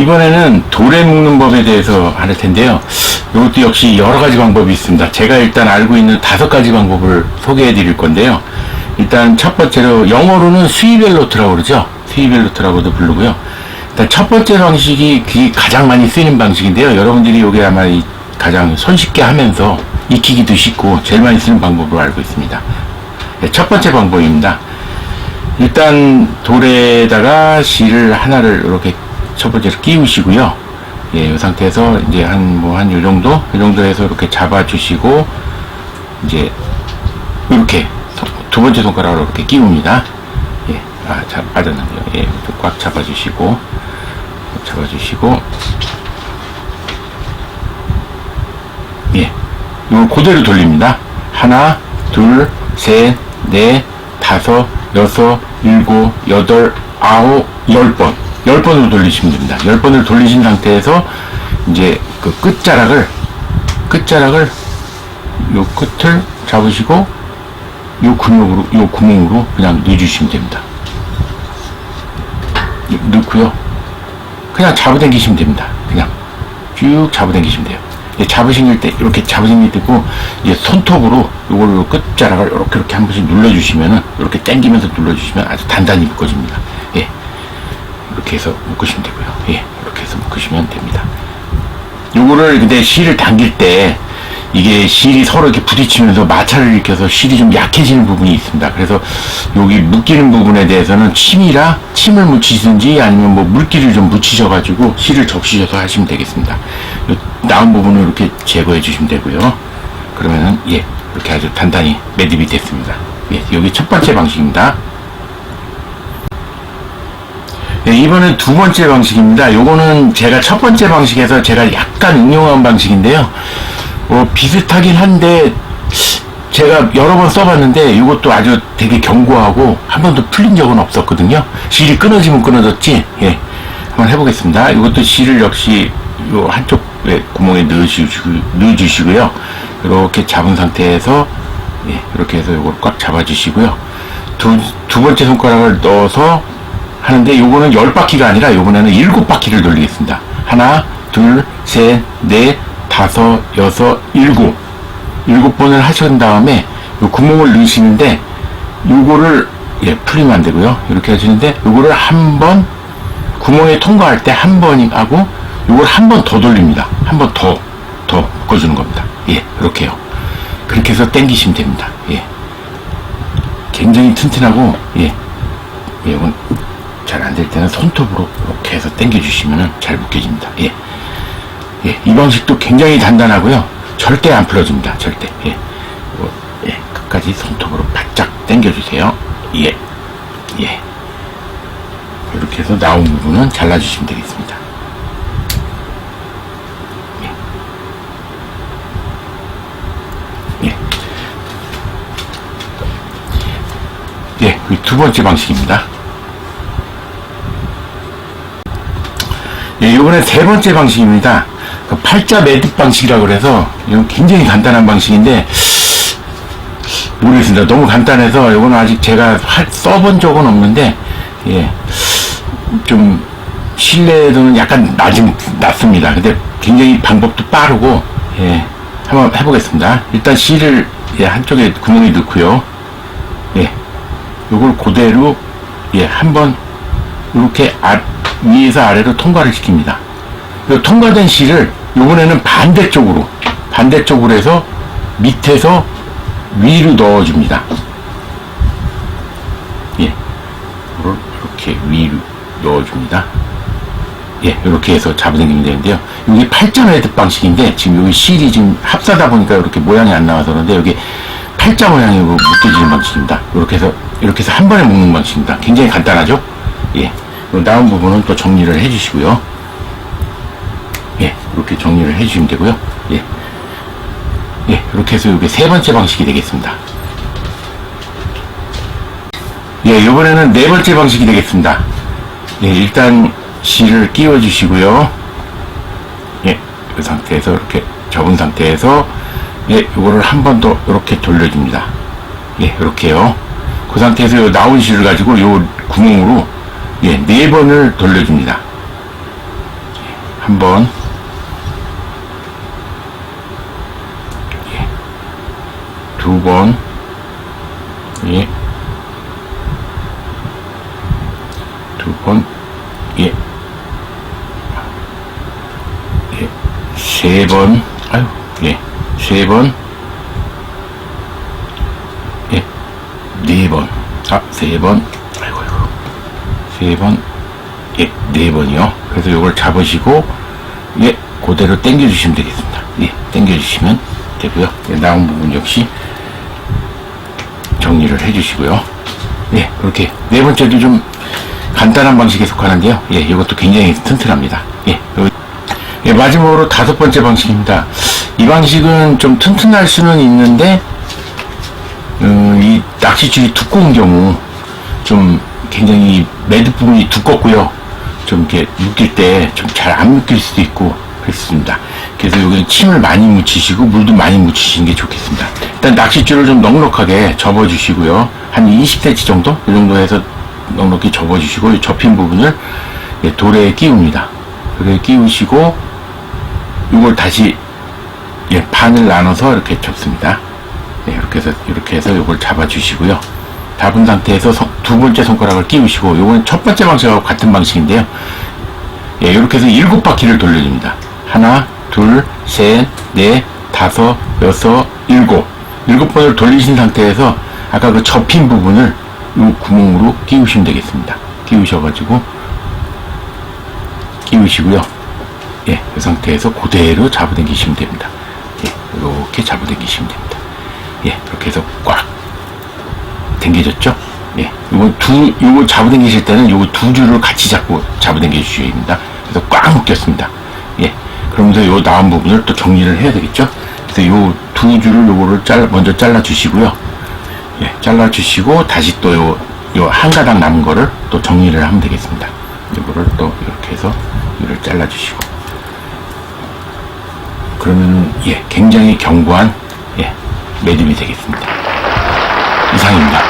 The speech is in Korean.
이번에는 돌에 묶는 법에 대해서 할 텐데요. 이것도 역시 여러 가지 방법이 있습니다. 제가 일단 알고 있는 다섯 가지 방법을 소개해 드릴 건데요. 일단 첫 번째로 영어로는 스위벨로트라고 그러죠. 스위벨로트라고도 부르고요. 일단 첫 번째 방식이 가장 많이 쓰이는 방식인데요. 여러분들이 이게 아마 이 가장 손쉽게 하면서 익히기도 쉽고 제일 많이 쓰는 방법으로 알고 있습니다. 네, 첫 번째 방법입니다. 일단 돌에다가 실을 하나를 이렇게 첫 번째로 끼우시고요. 예, 이 상태에서 이제 한 뭐 한 요 정도, 이 정도 해서 이렇게 잡아주시고 이제 이렇게 소- 두 번째 손가락으로 이렇게 끼웁니다. 예, 아, 자, 빠졌는데요. 예, 좀꽉 잡아주시고 꽉 잡아주시고 예, 이걸 그대로 돌립니다. 하나, 둘, 셋, 넷, 다섯, 여섯, 일곱, 여덟, 아홉, 열 번. 열 번으로 돌리시면 됩니다. 열 번을 돌리신 상태에서 이제 그 끝자락을, 끝자락을 요 끝을 잡으시고 요 근육으로, 요 구멍으로 그냥 넣어주시면 됩니다. 넣고요. 그냥 잡아당기시면 됩니다. 그냥 쭉 잡아당기시면 돼요. 잡으실 때 이렇게 잡으실 때 되고 이제 손톱으로 요걸로 끝자락을 이렇게 이렇게 한 번씩 눌러주시면은 이렇게 당기면서 눌러주시면 아주 단단히 묶어집니다. 예, 이렇게 해서 묶으시면 되고요. 예, 이렇게 해서 묶으시면 됩니다. 요거를 근데 실을 당길 때 이게 실이 서로 이렇게 부딪히면서 마찰을 일으켜서 실이 좀 약해지는 부분이 있습니다. 그래서 여기 묶이는 부분에 대해서는 침이라 침을 묻히든지 아니면 뭐 물기를 좀 묻히셔가지고 실을 적시셔서 하시면 되겠습니다. 요 나온 부분을 이렇게 제거해 주시면 되고요. 그러면은 예 이렇게 아주 단단히 매듭이 됐습니다. 예 여기 첫 번째 방식입니다. 네, 이번엔 두 번째 방식입니다. 요거는 제가 첫 번째 방식에서 제가 약간 응용한 방식인데요. 어, 비슷하긴 한데, 제가 여러 번 써봤는데, 이것도 아주 되게 견고하고, 한 번도 풀린 적은 없었거든요. 실이 끊어지면 끊어졌지, 예. 한번 해보겠습니다. 이것도 실을 역시, 요 한쪽에 구멍에 넣으시고, 넣어주시고 요. 이렇게 잡은 상태에서, 예, 이렇게 해서 이걸 꽉 잡아주시고요. 두, 두 번째 손가락을 넣어서 하는데 요거는 열 바퀴가 아니라 요번에는 일곱 바퀴를 돌리겠습니다. 하나, 둘, 셋, 넷, 다섯, 여섯, 일곱. 일곱 번을 하신 다음에 요 구멍을 넣으시는데 요거를 예, 풀리면 안 되고요. 이렇게 하시는데 요거를 한 번 구멍에 통과할 때 한 번이 하고 요걸 한 번 더 돌립니다. 한 번 더, 더 묶어주는 겁니다. 예, 이렇게요. 그렇게 해서 당기시면 됩니다. 예. 굉장히 튼튼하고, 예. 예, 이건 잘 안 될 때는 손톱으로 이렇게 해서 당겨주시면 잘 묶여집니다. 예. 예, 이 방식도 굉장히 단단하고요. 절대 안 풀어집니다. 절대. 예. 이거, 예, 끝까지 손톱으로 바짝 당겨주세요. 예. 예. 이렇게 해서 나온 부분은 잘라주시면 되겠습니다. 예. 예. 예, 그두 번째 방식입니다. 예, 이번에 세 번째 방식입니다. 그 팔자 매듭 방식이라고 그래서 이건 굉장히 간단한 방식인데 모르겠습니다. 너무 간단해서 이거는 아직 제가 할- 써본 적은 없는데 예, 좀 신뢰도는 약간 낮은 낮습니다. 근데 굉장히 방법도 빠르고 예, 한번 해보겠습니다. 일단 실을 예, 한쪽에 구멍에 넣고요. 예, 요걸 그대로 예, 한번 이렇게 아, 위에서 아래로 통과를 시킵니다. 요 통과된 실을 요번에는 반대쪽으로 반대쪽으로 해서 밑에서 위로 넣어줍니다. 예, 이렇게 위로 넣어줍니다. 예, 이렇게 해서 잡아당기면 되는데요. 여기 팔자 매듭 방식인데 지금 여기 실이 지금 합사다 보니까 이렇게 모양이 안 나와서 그런데 여기 팔자 모양으로 묶여지는 방식입니다. 이렇게 해서 이렇게 해서 한 번에 묶는 방식입니다. 굉장히 간단하죠? 예. 그리고 나온 부분은 또 정리를 해주시고요. 예, 이렇게 정리를 해주시면 되고요. 예. 예, 이렇게 해서 이게 세 번째 방식이 되겠습니다. 예, 이번에는 네 번째 방식이 되겠습니다. 예, 일단 실을 끼워 주시고요. 예, 그 상태에서 이렇게 접은 상태에서 예, 이거를 한 번 더 이렇게 돌려줍니다. 예, 이렇게요. 그 상태에서 요 나온 실을 가지고 요 구멍으로 예, 네 번을 돌려줍니다. 한 번, 예, 두 번, 예, 두 번, 예, 예, 세 번, 아유, 예, 세 번, 예, 네 번, 아, 세 번, 세 번, 예, 네 번이요. 그래서 요걸 잡으시고, 예, 그대로 당겨주시면 되겠습니다. 예, 당겨주시면 되고요. 예, 나온 부분 역시 정리를 해주시고요. 예, 그렇게 네 번째도 좀 간단한 방식에 속하는데요. 예, 이것도 굉장히 튼튼합니다. 예, 요- 예, 마지막으로 다섯 번째 방식입니다. 이 방식은 좀 튼튼할 수는 있는데, 음, 이 낚시줄이 두꺼운 경우 좀 굉장히 매듭 부분이 두껍고요. 좀 이렇게 묶일 때 좀 잘 안 묶일 수도 있고 그렇습니다. 그래서 여기는 침을 많이 묻히시고 물도 많이 묻히시는 게 좋겠습니다. 일단 낚싯줄을 좀 넉넉하게 접어주시고요. 한 20cm 정도? 이 정도 해서 넉넉히 접어주시고 이 접힌 부분을 예, 돌에 끼웁니다. 돌에 끼우시고 이걸 다시 예, 반을 나눠서 이렇게 접습니다. 네, 이렇게 해서 이렇게 해서 이걸 잡아주시고요. 잡은 상태에서 손- 두 번째 손가락을 끼우시고 요건 첫 번째 방식하고 같은 방식인데요. 예, 이렇게 해서 일곱 바퀴를 돌려줍니다. 하나, 둘, 셋, 넷, 다섯, 여섯, 일곱. 일곱 번을 돌리신 상태에서 아까 그 접힌 부분을 요 구멍으로 끼우시면 되겠습니다. 끼우셔가지고 끼우시고요. 예, 그 상태에서 그대로 잡아당기시면 됩니다. 예, 이렇게 잡아당기시면 됩니다. 예, 이렇게 해서 꽉 당겨졌죠? 예, 요거 두, 요거 잡아당기실 때는 요거 두 줄을 같이 잡고 잡아당겨 주셔야 됩니다. 그래서 꽉 묶였습니다. 예, 그러면서 요 나온 부분을 또 정리를 해야 되겠죠? 그래서 요 두 줄을 요거를 잘라, 먼저 잘라 주시고요. 예, 잘라 주시고 다시 또 요, 요 한 가닥 남은 거를 또 정리를 하면 되겠습니다. 이거를 또 이렇게 해서 이를 잘라 주시고. 그러면은, 예, 굉장히 견고한, 예, 매듭이 되겠습니다. 이상입니다.